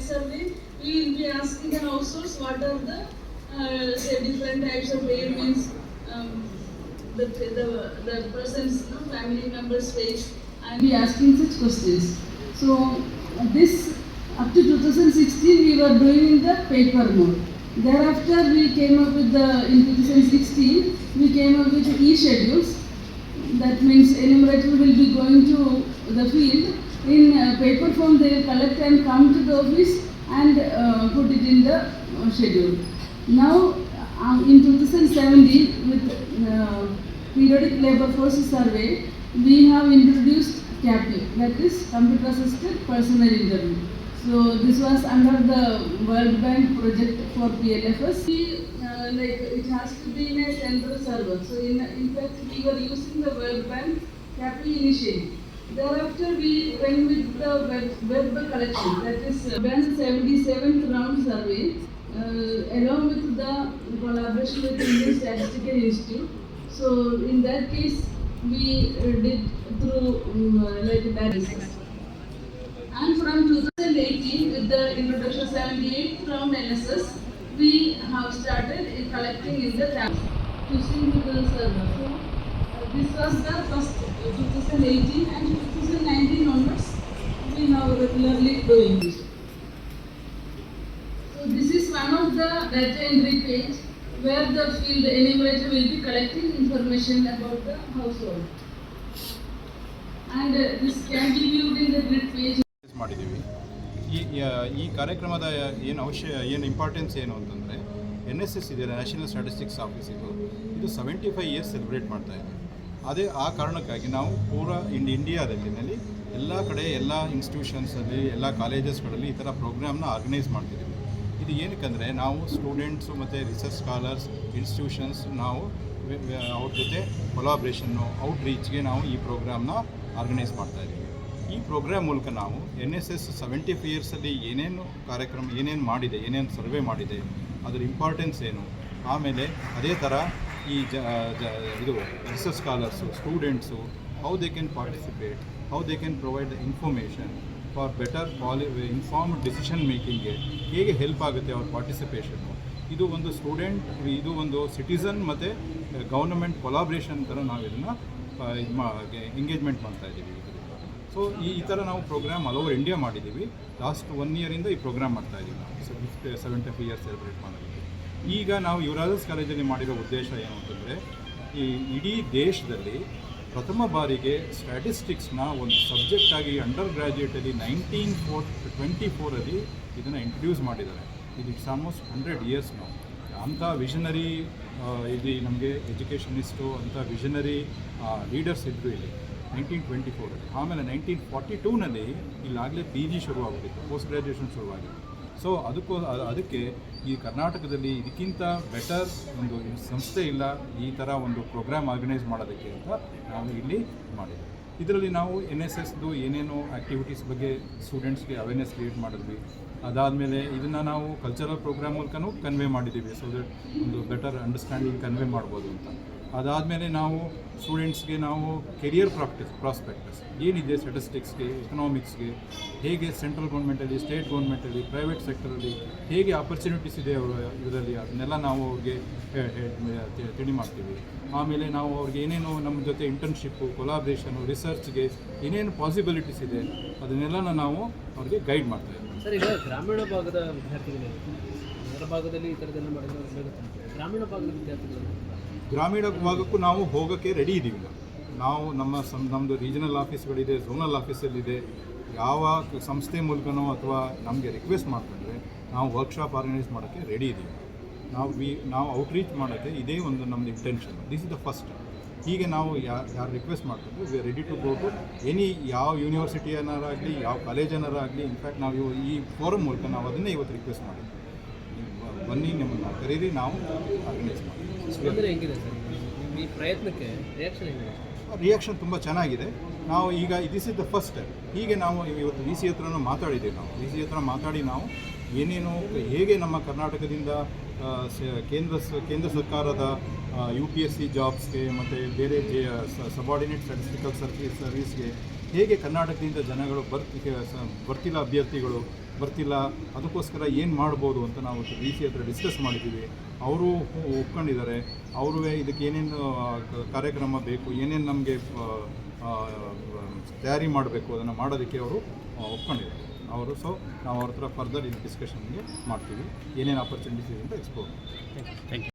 Survey. We will be asking what are the uh, different types of ailments um, the, the, the person's you know, family members face and be asking such questions. So this up to 2016 we were doing the paper mode. Thereafter we came up with the in 2016 we came up with the e-schedules that means enumerator will be going to the field in uh, paper form they will collect and come to the office and uh, put it in the uh, schedule now uh, in 2017 with uh, periodic labor force survey we have introduced CAPI that is computer assisted personal interview so this was under the World Bank project for PLFS. We, uh, like it has to be in a central server. So in, in fact we were using the World Bank capital initially. Thereafter we went with the web, web collection that is uh, Bank 77th round survey uh, along with the collaboration with Indian Statistical Institute. So in that case we uh, did through um, uh, like that. And from 2018, with the introduction 78 from NSS, we have started in collecting in the tab to sync to the server. So uh, this was the first uh, 2018 and 2019 onwards, we now regularly doing this. So this is one of the data entry page where the field enumerator will be collecting information about the household. And uh, this can be viewed in the grid page. ಮಾಡಿದ್ದೀವಿ. ಈ ಈ ಕಾರ್ಯಕ್ರಮದ ಏನು ಅವಶ್ಯ ಏನು importance ಏನು ಅಂತಂದರೆ N S S ಇದೆ ನ್ಯಾಷನಲ್ ಸ್ಟ್ಯಾಟಿಸ್ಟಿಕ್ಸ್ ಆಫೀಸ್ ಇದು. ಇದು ಸೆವೆಂಟಿ ಫೈವ್ ಇಯರ್ಸ್ ಸೆಲೆಬ್ರೇಟ್ ಮಾಡ್ತಾ ಇದೆ. ಅದೇ ಆ ಕಾರಣಕ್ಕಾಗಿ ನಾವು ಪೂರ ಇಂಡ್ ಇಂಡಿಯಾದಲ್ಲಿ ಎಲ್ಲ ಕಡೆ ಎಲ್ಲ ಇನ್ಸ್ಟಿಟ್ಯೂಷನ್ಸಲ್ಲಿ ಎಲ್ಲ ಕಾಲೇಜಸ್ಗಳಲ್ಲಿ ಈ ಥರ ಪ್ರೋಗ್ರಾಮ್ನ ಆರ್ಗನೈಸ್ ಮಾಡ್ತಿದ್ದೀವಿ. ಇದು ಏನಕ್ಕಂದರೆ ನಾವು ಸ್ಟೂಡೆಂಟ್ಸು ಮತ್ತು ರಿಸರ್ಚ್ ಸ್ಕಾಲರ್ಸ್ ಇನ್ಸ್ಟಿಟ್ಯೂಷನ್ಸ್ ನಾವು ಅವ್ರ ಜೊತೆ ಕೊಲಾಬ್ರೇಷನ್ನು ಔಟ್ ರೀಚ್ಗೆ ನಾವು ಈ ಪ್ರೋಗ್ರಾಮ್ನ ಆರ್ಗನೈಸ್ ಮಾಡ್ತಾ ಇದ್ದೀವಿ. ಈ ಪ್ರೋಗ್ರಾಮ್ ಮೂಲಕ ನಾವು N S S seventy five ಇಯರ್ಸಲ್ಲಿ ಏನೇನು ಕಾರ್ಯಕ್ರಮ, ಏನೇನು ಮಾಡಿದೆ, ಏನೇನು ಸರ್ವೆ ಮಾಡಿದೆ, ಅದರ ಇಂಪಾರ್ಟೆನ್ಸ್ ಏನು, ಆಮೇಲೆ ಅದೇ ಥರ ಈ ಜ ಇದು research scholars students how they can participate how they can provide the information for better poly informed decision ಮೇಕಿಂಗ್ಗೆ ಹೇಗೆ ಹೆಲ್ಪ್ ಆಗುತ್ತೆ ಅವ್ರ ಪಾರ್ಟಿಸಿಪೇಷನ್ನು ಇದು ಒಂದು ಸ್ಟೂಡೆಂಟ್ ಇದು ಒಂದು ಸಿಟಿಸನ್ ಮತ್ತು ಗೌರ್ನಮೆಂಟ್ ಕೊಲಾಬ್ರೇಷನ್ ಥರ ನಾವು ಇದನ್ನು ಇದು ಮಾ ಎಂಗೇಜ್ಮೆಂಟ್ ಮಾಡ್ತಾ ಇದ್ದೀವಿ ಇದರಿಂದ ಸೊ ಈ ಥರ ನಾವು ಪ್ರೋಗ್ರಾಮ್ ಆಲ್ ಓವರ್ ಇಂಡಿಯಾ ಮಾಡಿದ್ದೀವಿ. ಲಾಸ್ಟ್ ಒನ್ ಇಯರಿಂದ ಈ ಪ್ರೋಗ್ರಾಮ್ ಮಾಡ್ತಾ ಇದ್ದೀವಿ ನಾವು. ಸೆವೆಂಟಿ ಫೈವ್ ಇಯರ್ಸ್ ಸೆಲೆಬ್ರೇಟ್ ಮಾಡೋದಕ್ಕೆ. ಈಗ ನಾವು ಯುವರಾಜಸ್ ಕಾಲೇಜಲ್ಲಿ ಮಾಡಿರೋ ಉದ್ದೇಶ ಏನು ಅಂತಂದರೆ, ಈ ಇಡೀ ದೇಶದಲ್ಲಿ ಪ್ರಥಮ ಬಾರಿಗೆ ಸ್ಟ್ಯಾಟಿಸ್ಟಿಕ್ಸ್ನ ಒಂದು ಸಬ್ಜೆಕ್ಟಾಗಿ ಅಂಡರ್ ಗ್ರ್ಯಾಜುಯೇಟಲ್ಲಿ ನೈನ್ಟೀನ್ ಫೋರ್ ಟ್ವೆಂಟಿ ಫೋರಲ್ಲಿ ಇದನ್ನು ಇಂಟ್ರಡ್ಯೂಸ್ ಮಾಡಿದ್ದಾರೆ. ಇದು ಇಟ್ಸ್ ಆಲ್ಮೋಸ್ಟ್ ಹಂಡ್ರೆಡ್ ಇಯರ್ಸ್ ನಾವು ಅಂಥ ವಿಷನರಿ ಇಲ್ಲಿ ನಮಗೆ ಎಜುಕೇಷನಿಸ್ಟು ಅಂಥ ವಿಷನರಿ ಲೀಡರ್ಸ್ ಇದ್ದರು ಇಲ್ಲಿ ನೈನ್ಟೀನ್ ಟ್ವೆಂಟಿ ಫೋರಲ್ಲಿ ಆಮೇಲೆ ನೈನ್ಟೀನ್ ಫಾರ್ಟಿ ಟೂನಲ್ಲಿ ಇಲ್ಲಾಗಲೇ ಪಿ ಜಿ ಶುರುವಾಗಿತ್ತು ಪೋಸ್ಟ್ ಗ್ರ್ಯಾಜುಯೇಷನ್ ಶುರುವಾಗಿತ್ತು. ಸೊ ಅದಕ್ಕೋ, ಅದಕ್ಕೆ ಈ ಕರ್ನಾಟಕದಲ್ಲಿ ಇದಕ್ಕಿಂತ ಬೆಟರ್ ಒಂದು ಸಂಸ್ಥೆ ಇಲ್ಲ, ಈ ಥರ ಒಂದು ಪ್ರೋಗ್ರಾಮ್ ಆರ್ಗನೈಸ್ ಮಾಡೋದಕ್ಕೆ ಅಂತ ನಾವು ಇಲ್ಲಿ ಮಾಡಿದ್ವಿ. ಇದರಲ್ಲಿ ನಾವು ಎನ್ ಎಸ್ ಎಸ್ದು ಏನೇನು ಆ್ಯಕ್ಟಿವಿಟೀಸ್ ಬಗ್ಗೆ ಸ್ಟೂಡೆಂಟ್ಸ್ಗೆ ಅವೇರ್ನೆಸ್ ಕ್ರಿಯೇಟ್ ಮಾಡಿದ್ವಿ. ಅದಾದಮೇಲೆ ಇದನ್ನು ನಾವು ಕಲ್ಚರಲ್ ಪ್ರೋಗ್ರಾಮ್ ಮೂಲಕನೂ ಕನ್ವೆ ಮಾಡಿದ್ದೀವಿ ಸೊ ದಟ್ ಒಂದು ಬೆಟರ್ ಅಂಡರ್ಸ್ಟ್ಯಾಂಡಿಂಗ್ ಕನ್ವೆ ಮಾಡ್ಬೋದು ಅಂತ. ಅದಾದಮೇಲೆ ನಾವು ಸ್ಟೂಡೆಂಟ್ಸ್ಗೆ ನಾವು ಕೆರಿಯರ್ ಪ್ರಾಕ್ಟಿಸ್ ಪ್ರಾಸ್ಪೆಕ್ಟಸ್ ಏನಿದೆ ಸ್ಟೆಟಿಸ್ಟಿಕ್ಸ್ಗೆ ಎಕನಾಮಿಕ್ಸ್ಗೆ ಹೇಗೆ ಸೆಂಟ್ರಲ್ ಗೌರ್ಮೆಂಟಲ್ಲಿ ಸ್ಟೇಟ್ ಗೌರ್ಮೆಂಟಲ್ಲಿ ಪ್ರೈವೇಟ್ ಸೆಕ್ಟರಲ್ಲಿ ಹೇಗೆ ಆಪರ್ಚುನಿಟೀಸ್ ಇದೆ ಅವರ, ಇದರಲ್ಲಿ ಅದನ್ನೆಲ್ಲ ನಾವು ಅವ್ರಿಗೆ ತಿಳಿ ಮಾಡ್ತೀವಿ. ಆಮೇಲೆ ನಾವು ಅವ್ರಿಗೆ ಏನೇನು ನಮ್ಮ ಜೊತೆ ಇಂಟರ್ನ್ಶಿಪ್ಪು ಕೊಲಾಬ್ರೇಷನು ರಿಸರ್ಚ್ಗೆ ಏನೇನು ಪಾಸಿಬಿಲಿಟೀಸ್ ಇದೆ ಅದನ್ನೆಲ್ಲ ನಾವು ಅವ್ರಿಗೆ ಗೈಡ್ ಮಾಡ್ತಾ ಇದ್ದೀವಿ. ಸರ್, ಈಗ ಗ್ರಾಮೀಣ ಭಾಗದ ವಿದ್ಯಾರ್ಥಿಗಳಿಗೆ ಭಾಗದಲ್ಲಿ ಈ ಥರದ್ದೆಲ್ಲ ಮಾಡಿದ್ರೆ ಗ್ರಾಮೀಣ ಭಾಗದ ವಿದ್ಯಾರ್ಥಿಗಳು ಗ್ರಾಮೀಣ ಭಾಗಕ್ಕೂ ನಾವು ಹೋಗೋಕ್ಕೆ ರೆಡಿ ಇದ್ದೀವಿ ನಾವು. ನಮ್ಮ ಸಂ ನಮ್ಮದು ರೀಜನಲ್ ಆಫೀಸ್ಗಳಿದೆ ಝೋನಲ್ ಆಫೀಸಲ್ಲಿದೆ ಯಾವ ಸಂಸ್ಥೆ ಮೂಲಕನೋ ಅಥವಾ ನಮಗೆ ರಿಕ್ವೆಸ್ಟ್ ಮಾಡಿಕೊಂಡ್ರೆ ನಾವು ವರ್ಕ್ಶಾಪ್ ಆರ್ಗನೈಸ್ ಮಾಡೋಕ್ಕೆ ರೆಡಿ ಇದ್ದೀವಿ ನಾವು ವಿ, ನಾವು ಔಟ್ರೀಚ್ ಮಾಡೋಕ್ಕೆ ಇದೇ ಒಂದು ನಮ್ಮದು intention this is the first ಹೀಗೆ ನಾವು ಯಾರು ಯಾರು ರಿಕ್ವೆಸ್ಟ್ ಮಾಡ್ಕೊಂಡ್ರೆ we are ready to go to any ಯಾವ ಯೂನಿವರ್ಸಿಟಿ ಏನಾರಾಗಲಿ ಯಾವ ಕಾಲೇಜ್ ಏನಾರಾಗಲಿ ಇನ್ಫ್ಯಾಕ್ಟ್ ನಾವು ಈ ಫೋರಮ್ ಮೂಲಕ ನಾವು ಅದನ್ನೇ ಇವತ್ತು ರಿಕ್ವೆಸ್ಟ್ ಮಾಡಿದ್ವಿ. ಬನ್ನಿ ನಿಮ್ಮನ್ನು ಕರೀರಿ, ನಾವು ಆರ್ಗನೈಸ್ ಮಾಡ್ತೀವಿ. ಸ್ಪಂದನೆ ಹೆಂಗಿದೆ ಸರ್? ಈ ಪ್ರಯತ್ನಕ್ಕೆ ರಿಯಾಕ್ಷನ್ ಹೆಂಗಿದೆ? ರಿಯಾಕ್ಷನ್ ತುಂಬ ಚೆನ್ನಾಗಿದೆ. ನಾವು ಈಗ ದಿಸ್ ಇಸ್ ದ ಫಸ್ಟ್ ಹೀಗೆ ನಾವು ಇವತ್ತು ವಿ ಸಿ ಹತ್ರನೂ ಮಾತಾಡಿದ್ದೀವಿ ನಾವು. ವಿ ಸಿ ಹತ್ರ ಮಾತಾಡಿ ನಾವು ಏನೇನು, ಹೇಗೆ ನಮ್ಮ ಕರ್ನಾಟಕದಿಂದ ಕೇಂದ್ರ ಕೇಂದ್ರ ಸರ್ಕಾರದ ಯು ಪಿ ಎಸ್ ಸಿ ಜಾಬ್ಸ್ಗೆ ಮತ್ತು ಬೇರೆ ಜೆ ಸಬಾರ್ಡಿನೇಟ್ ಸ್ಟಾಟಿಸ್ಟಿಕಲ್ ಸರ್ವಿಸ್ ಸರ್ವಿಸ್ಗೆ ಹೇಗೆ ಕರ್ನಾಟಕದಿಂದ ಜನಗಳು ಬರ್ತಿ ಬರ್ತಿಲ್ಲ ಅಭ್ಯರ್ಥಿಗಳು ಬರ್ತಿಲ್ಲ, ಅದಕ್ಕೋಸ್ಕರ ಏನು ಮಾಡ್ಬೋದು ಅಂತ ನಾವು ಡಿ ಸಿ ಹತ್ರ ಡಿಸ್ಕಸ್ ಮಾಡಿದ್ದೀವಿ. ಅವರು ಒಪ್ಕೊಂಡಿದ್ದಾರೆ. ಅವರು ಇದಕ್ಕೆ ಏನೇನು ಕಾರ್ಯಕ್ರಮ ಬೇಕು, ಏನೇನು ನಮಗೆ ತಯಾರಿ ಮಾಡಬೇಕು ಅದನ್ನು ಮಾಡೋದಕ್ಕೆ ಅವರು ಒಪ್ಕೊಂಡಿದ್ದಾರೆ. ಅವರು ಸೊ ನಾವು ಅವ್ರ ಹತ್ರ ಫರ್ದರ್ ಇದು ಡಿಸ್ಕಷನ್ಗೆ ಮಾಡ್ತೀವಿ. ಏನೇನು ಆಪರ್ಚುನಿಟೀಸ್ ಇದೆ ಅಂತ ಎಕ್ಸ್ಪ್ಲೋರ್ ಥ್ಯಾಂಕ್ ಯು